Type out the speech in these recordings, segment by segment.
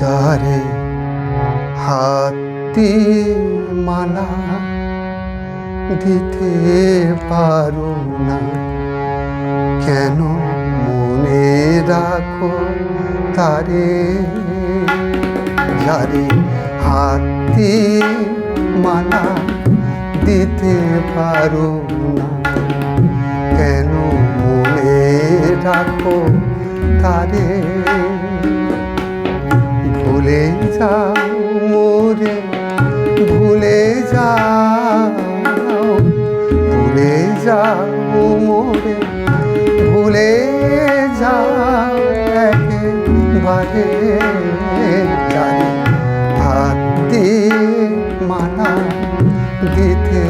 যারে হাতি মালা দিতে পারো না। কেন মনে রাখো তারে, যারে হাতি মালা দিতে পারো না। কেন মনে রাখো তারে যাও মোরে, ভুলে যাও ভুলে যাও মোরে, ভুলে যাও একেবারে। জানি দিয়ে মালা দিতে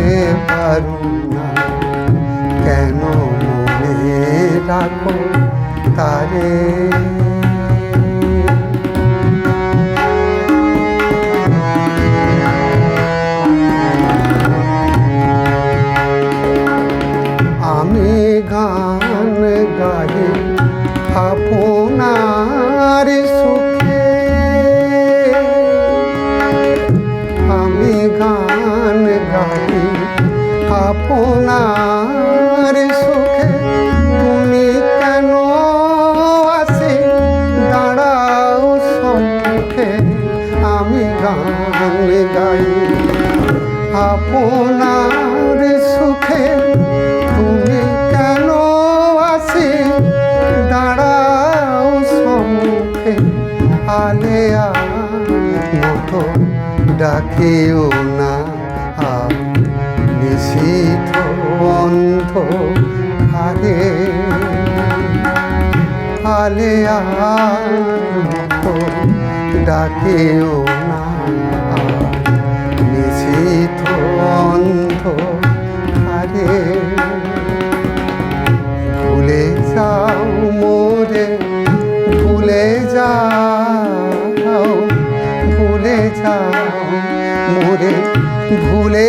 পারো না। কেন মনে রাখো তারে? ডাকিও না। নিশীথ অন্ধ আরে আলে মতো ডাকিও ভুলে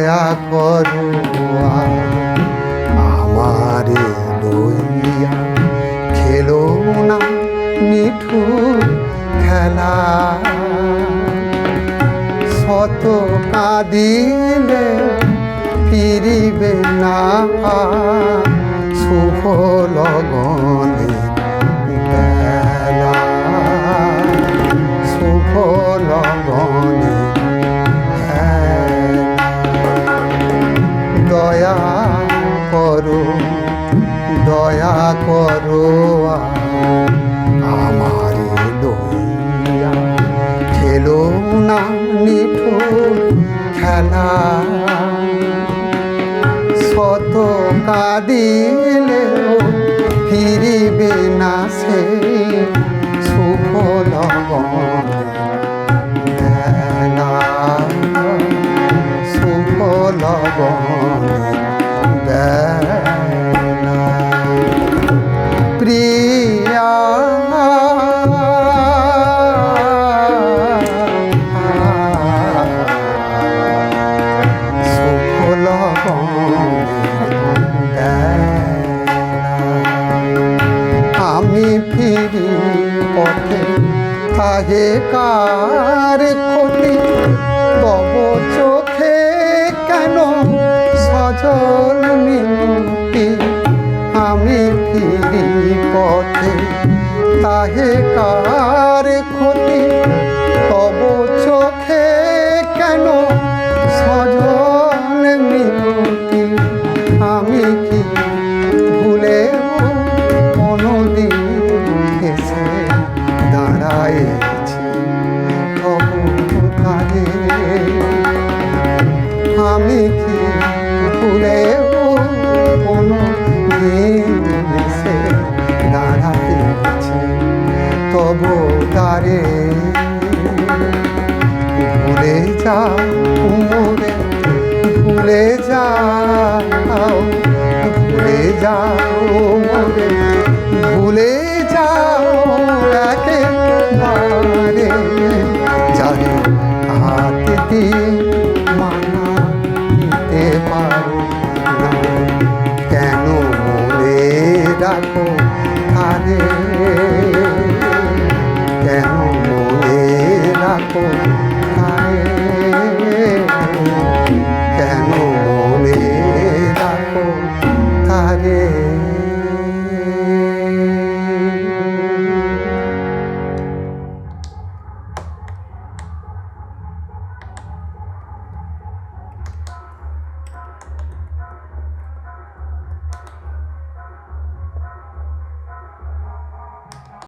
দয়া করো আমারে লইয়া খেলো না নিঠুর খেলা। শত কাঁদিলে ফিরিবে না। শুভ লগনে শুভ লগনে খেলা শত কাঁদিলেও ফিরিবে না সে শুভ কার ক্ষতি তব চোখে কেন? সজল মিনতি আমি ফিরি পথে তাহে কার ক্ষতি তব আমি কি কোনো দিন এসে দাঁড়াইছি তবু তারে ভুলে যা রাখো আরে কেন মনে রাখো